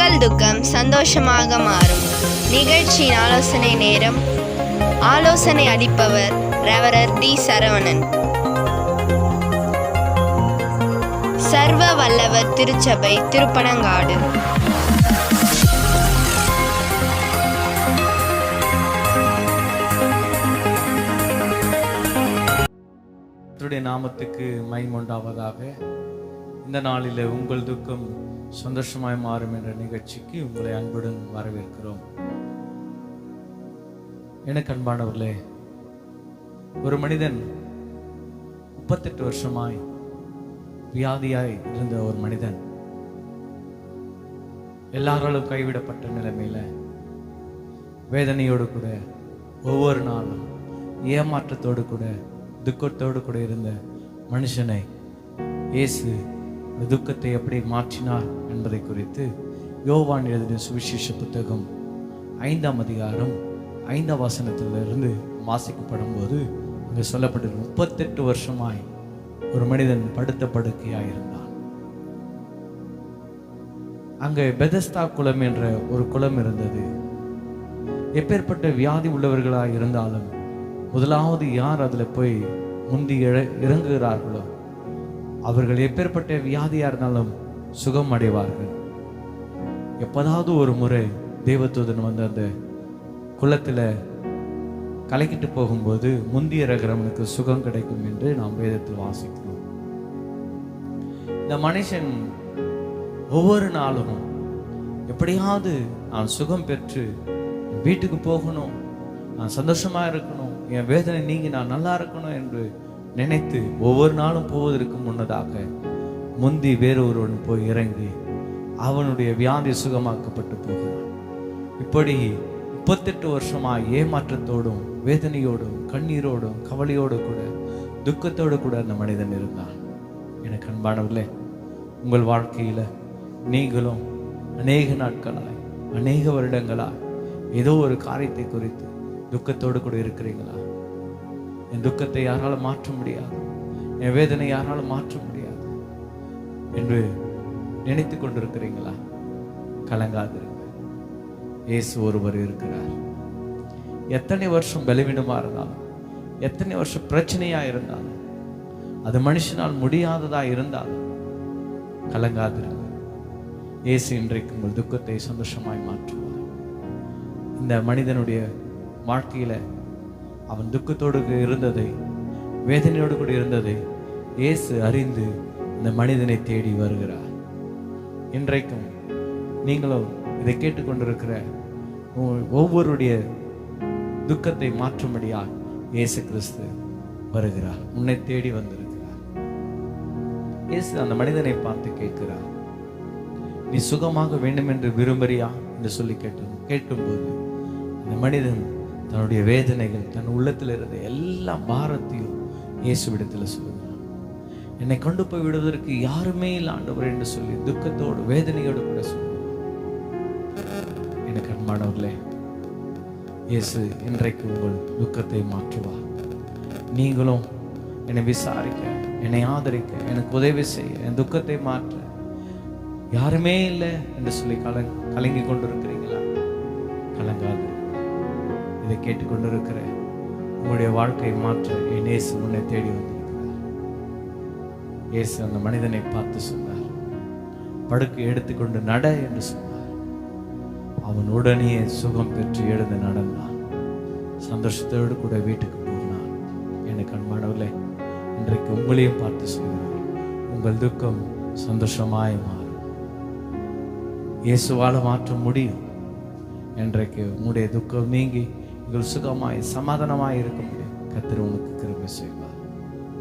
உங்கள் துக்கம் சந்தோஷமாக மாறும். நிகழ்ச்சியின் ஆலோசனை நேரம். ஆலோசனை அளிப்பவர் ரெவரர் டி சரவணன். சர்வ வல்லவர் திருச்சபை திருப்பனங்காடு. நாமத்துக்கு மைமுண்டாவதாக இந்த நாளில் உங்கள் துக்கம் சந்தோஷமாய் மாறும் என்ற நிகழ்ச்சிக்கு உங்களை அன்புடன் வரவேற்கிறோம். எனக்கு அன்பானவர்களே ஒரு மனிதன் முப்பத்தெட்டு வருஷமாய் வியாதியாய் இருந்த ஒரு மனிதன் எல்லாராலும் கைவிடப்பட்ட நிலைமையில வேதனையோடு கூட ஒவ்வொரு நாளும் ஏமாற்றத்தோடு கூட துக்கத்தோடு கூட இருந்த மனுஷனை இயேசு துக்கத்தை எப்படி மாற்றினார் என்பதை குறித்து யோவான் எழுதின சுவிசேஷ புத்தகம் ஐந்தாம் அதிகாரம் ஐந்தாம் வசனத்திலிருந்து வாசிக்கப்படும் போது அங்கே சொல்லப்பட்டிருக்கு முப்பத்தெட்டு வருஷமாய் ஒரு மனிதன் படுத்த படுக்கையாக இருந்தான் அங்கே பெதஸ்தா குளம் என்ற ஒரு குளம் இருந்தது. எப்பேற்பட்ட வியாதி உள்ளவர்களாக இருந்தாலும் முதலாவது யார் அதில் போய் முந்தி இழ இறங்குகிறார்களோ அவர்கள் எப்பேற்பட்ட வியாதியா இருந்தாலும் சுகம் அடைவார்கள். எப்போதாவது ஒரு முறை தேவதூதன் வந்து அந்த குளத்தில் கலக்கிட்டு போகும்போது முந்திய இறங்குறவனுக்கு சுகம் கிடைக்கும் என்று நாம் வேதத்தில் வாசிக்கிறோம். இந்த மனுஷன் ஒவ்வொரு நாளும் எப்படியாவது நான் சுகம் பெற்று வீட்டுக்கு போகணும் நான் சந்தோஷமா இருக்கணும் என் வேதனை நீங்கி நான் நல்லா இருக்கணும் என்று நினைத்து ஒவ்வொரு நாளும் போவதற்கு முன்னதாக முந்தி வேறொருவன் போய் இறங்கி அவனுடைய வியாதி சுகமாக்கப்பட்டு போகிறான். இப்படி முப்பத்தெட்டு வருஷமா ஏமாற்றத்தோடும் வேதனையோடும் கண்ணீரோடும் கவலையோடு கூட துக்கத்தோடு கூட அந்த மனிதன் இருந்தான். எனக்கு அன்பானவர்களே உங்கள் வாழ்க்கையில் நீங்களும் அநேக நாட்களாய் அநேக வருடங்களாய் ஏதோ ஒரு காரியத்தை குறித்து துக்கத்தோடு கூட இருக்கிறீங்களா என் துக்கத்தை யாரால மாற்ற முடியாது. என் வேதனை யாரால மாற்ற முடியாது. என்று நினைத்து கொண்டிருக்கிறீங்களா? கலங்காதிருங்க. இயேசு ஒருவர் இருக்கிறார். எத்தனை வருஷம் பலவீனமாக இருந்தாலும் எத்தனை வருஷம் பிரச்சனையா இருந்தாலும் அது மனுஷனால் முடியாததா இருந்தாலும் கலங்காதிருங்க. இயேசு இன்றைக்கு உங்கள் துக்கத்தை சந்தோஷமாய் மாற்றுவார். இந்த மனிதனுடைய வாழ்க்கையில அவன் துக்கத்தோடு இருந்ததை வேதனையோடு கூட இருந்ததை இயேசு அறிந்து இந்த மனிதனை தேடி வருகிறார். இன்றைக்கும் நீங்களும் இதை கேட்டுக்கொண்டிருக்கிற ஒ- ஒவ்வொருடைய துக்கத்தை மாற்றும்படியா இயேசு கிறிஸ்து வருகிறார். உன்னை தேடி வந்திருக்கிறார். இயேசு அந்த மனிதனை பார்த்து கேட்கிறார் நீ சுகமாக வேண்டும் என்று விரும்புறியா? என்று சொல்லி கேட்டு கேட்கும்போது அந்த மனிதன் தன்னுடைய வேதனைகள் தன் உள்ளத்தில் இருந்த எல்லா பாரத்தையும் இயேசுவிடத்தில் சொல்லுகிறார் என்னை கொண்டு போய் விடுவதற்கு யாருமே இல்லை ஆண்டவர் என்று சொல்லி துக்கத்தோடு வேதனையோடு கூட சொல்லுவார் எனக்கு அன்பானவர்களே இயேசு இன்றைக்கு உங்கள் துக்கத்தை மாற்றுவார். நீங்களும் என்னை விசாரிக்க என்னை ஆதரிக்க எனக்கு உதவி செய்ய என் துக்கத்தை மாற்ற. யாருமே இல்லை என்று சொல்லி கல கலங்கி கொண்டிருக்கிறீங்களா? கலங்காது இதை கேட்டுக்கொண்டிருக்கிற உங்களுடைய வாழ்க்கையை மாற்ற என் இயேசு உன்னை தேடி வந்திருக்கிறார். இயேசு அந்த மனிதனை பார்த்து சொன்னார். படுக்கை எடுத்துக்கொண்டு நட என்று சொன்னார். அவன் உடனே சுகம் பெற்று எழுந்து நடந்தான். சந்தோஷத்தோடு கூட வீட்டுக்கு போனான். எனக்கு அன்பானவர்களே இன்றைக்கு உங்களையும் பார்த்து சொல்கிறார் உங்கள் துக்கம் சந்தோஷமாய் மாறும். இயேசுவால மாற்ற முடியும். இன்றைக்கு உங்களுடைய துக்கம் நீங்கி உங்கள் சுகமாய் சமாதானமாய் இருக்க முடியும் கத்திர உனக்கு கிருமை செய்வார்.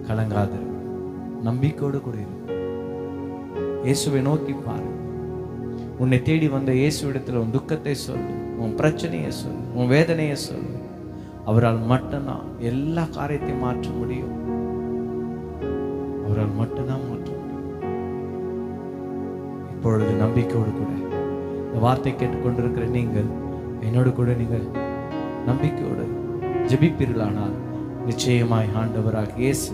கலங்காது நம்பிக்கையோடு கூட இரு இயேசுவை நோக்கி பாரு உன்னை தேடி வந்த இயேசுவிடத்தில் உன் துக்கத்தை சொல்லு உன் பிரச்சனையை சொல்லு உன் வேதனையை சொல்லு அவரால் மட்டும்தான் எல்லா காரியத்தையும் மாற்ற முடியும். அவரால் மட்டும்தான் மாற்ற முடியும். இப்பொழுது நம்பிக்கையோடு கூட இந்த வார்த்தை கேட்டுக்கொண்டிருக்கிற நீங்கள் என்னோடு கூட நீங்கள் நம்பிக்கையோடு ஜெபிப்பீர்களானால் நிச்சயமாய் ஆண்டவராக இயேசு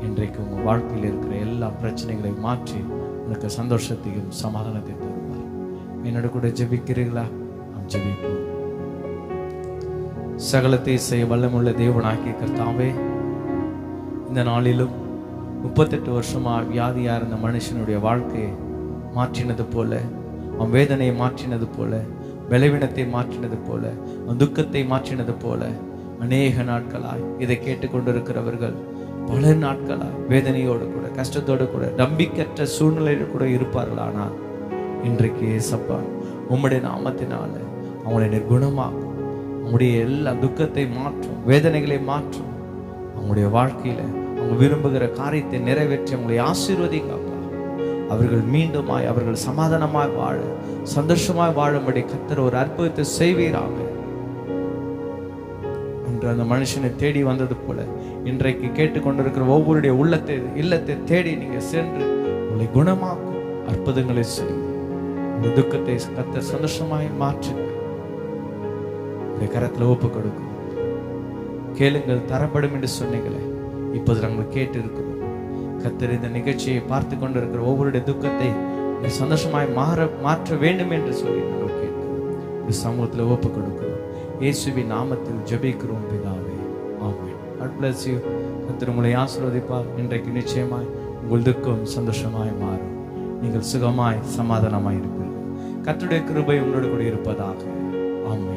இன்றைக்கு உங்கள் வாழ்க்கையில் இருக்கிற எல்லா பிரச்சனைகளையும் மாற்றி உனக்கு சந்தோஷத்தையும் சமாதானத்தையும் தருவார். என்னோட கூட ஜெபிக்கிறீர்களா? நாம் ஜபிப்போம். சகலத்தை செய்ய வல்லமுள்ள தேவனாகிய கர்த்தாவே இந்த நாளிலும் முப்பத்தெட்டு வருஷமா வியாதியாக இருந்த மனுஷனுடைய வாழ்க்கையை மாற்றினது போல அவன் வேதனையை மாற்றினது போல பலவீனத்தை மாற்றினது போல துக்கத்தை மாற்றினது போல அநேக நாட்களாய் இதை கேட்டுக்கொண்டிருக்கிறவர்கள் பல நாட்களாய் வேதனையோடு கூட கஷ்டத்தோடு கூட நம்பிக்கற்ற சூழ்நிலையில் கூட இருப்பார்களானால் இன்றைக்கு ஏசப்பா உம்முடைய நாமத்தினால அவங்களை நிர்குணமாக்கும். அவங்களுடைய எல்லா துக்கத்தை மாற்றும் வேதனைகளை மாற்றும். அவங்களுடைய வாழ்க்கையில அவங்க விரும்புகிற காரியத்தை நிறைவேற்றி அவங்களை ஆசீர்வதிங்க அவர்கள் மீண்டுமாய் அவர்கள் சமாதானமாய் வாழ சந்தோஷமாய் வாழும்படி கத்தர் ஒரு அற்புதத்தை செய்வீராக. என்று அந்த மனுஷனை தேடி வந்தது போல இன்றைக்கு கேட்டுக்கொண்டிருக்கிற ஒவ்வொருடைய உள்ளத்தை இல்லத்தை தேடி நீங்க சென்று உங்களை குணமாக்கும் அற்புதங்களை செய்யும். இந்த துக்கத்தை கத்தர் சந்தோஷமாய் மாற்றுங்க உடைய கரத்துல ஒப்பு கொடுக்கும். கேளுங்கள் தரப்படும் என்று சொன்னீங்களே இப்போது நாங்கள் கேட்டு இருக்கிறோம் கத்தர் இந்த நிகழ்ச்சியை பார்த்து கொண்டிருக்கிற ஒவ்வொருடைய துக்கத்தை நீ சந்தோஷமாய் மாற மாற்ற வேண்டும் என்று சொல்லி நாங்கள் கேட்கிறோம். இந்த சமூகத்தில் ஒப்பு கொடுக்கிறோம். இயேசுவி நாமத்தில் ஜபிக்கிறோம் பிதாவே. ஆமென். God பிளஸ் யூ கத்தர் உங்களை ஆசிர்வதிப்பார். இன்றைக்கு நிச்சயமாய் உங்கள் துக்கம் சந்தோஷமாய் மாறும். நீங்கள் சுகமாய் சமாதானமாய் இருப்பீர்கள். கத்துடைய கிருபை உங்களோடு கூட இருப்பதாக. ஆமே